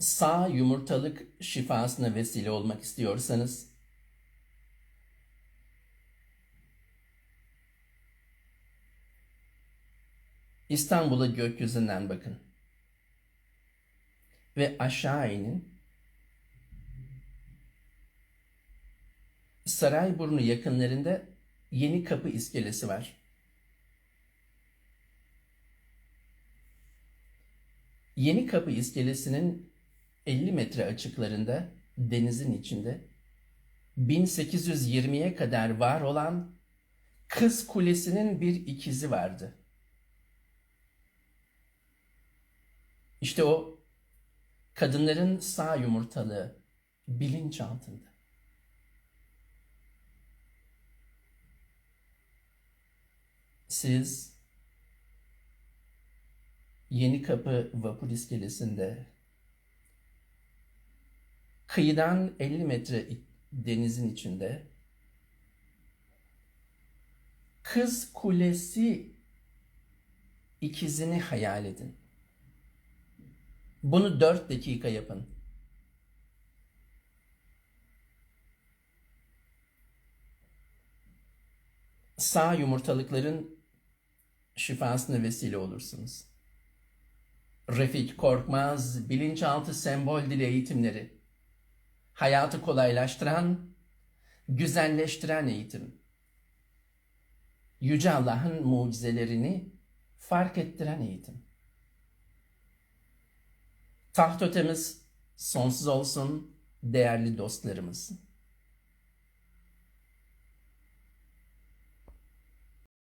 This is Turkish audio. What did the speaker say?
sağ yumurtalık şifasına vesile olmak istiyorsanız İstanbul'a gökyüzünden bakın. Ve aşağı inin. Sarayburnu yakınlarında Yeni Kapı iskelesi var. Yeni Kapı iskelesinin 50 metre açıklarında denizin içinde 1820'ye kadar var olan Kız Kulesi'nin bir ikizi vardı. İşte o kadınların sağ yumurtalığı bilinç altında. Siz Yeni Kapı vapur iskelesinde kıyıdan 50 metre denizin içinde Kız Kulesi ikizini hayal edin. Bunu 4 dakika yapın. Sağ yumurtalıkların şifasına vesile olursunuz. Refik Korkmaz bilinçaltı sembol dil eğitimleri. Hayatı kolaylaştıran, güzelleştiren eğitim. Yüce Allah'ın mucizelerini fark ettiren eğitim. Taht ötemiz sonsuz olsun değerli dostlarımız.